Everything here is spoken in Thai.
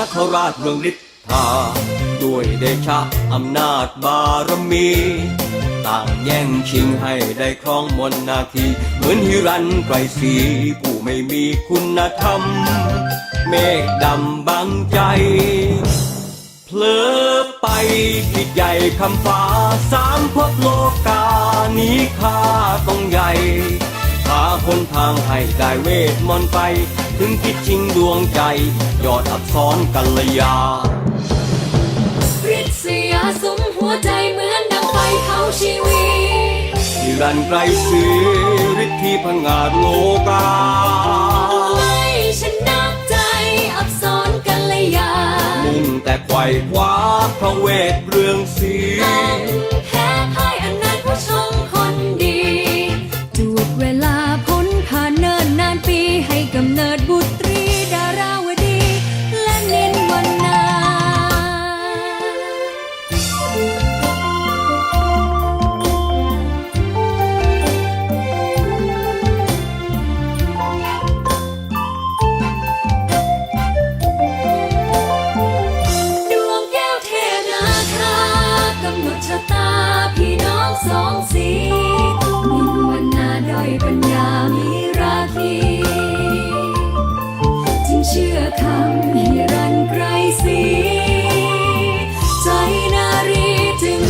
ราชเมืองฤทธาด้วยเดชะอำนาจบารมี ต่างแย่งชิงให้ได้ครองมนนาทีเหมือนฮิรันไกรศรีผู้ไม่มีคุณธรรม เมฆดำบังใจเผลอไปคิดใหญ่คำฟ้าสามภพโลกานี้ขา นทางให้ได้เวทมนต์ไป ถึงคิดชิงดวงใจ ยอดอักษรกัลยาริษยาสุมหัวใจเหมือนดังไฟเผาชีวิตที่รันไกลสีฤทธิพังงาดโลกาไม่ชนะใจอับสรกัลยามุ่งแต่ไขว่คว้าพระเวทเรืองสีต้อง สองสีมีวันนาดอยปัญญามีราคีจึงเชื่อคำฮิรันไกรสีใจนารีจึง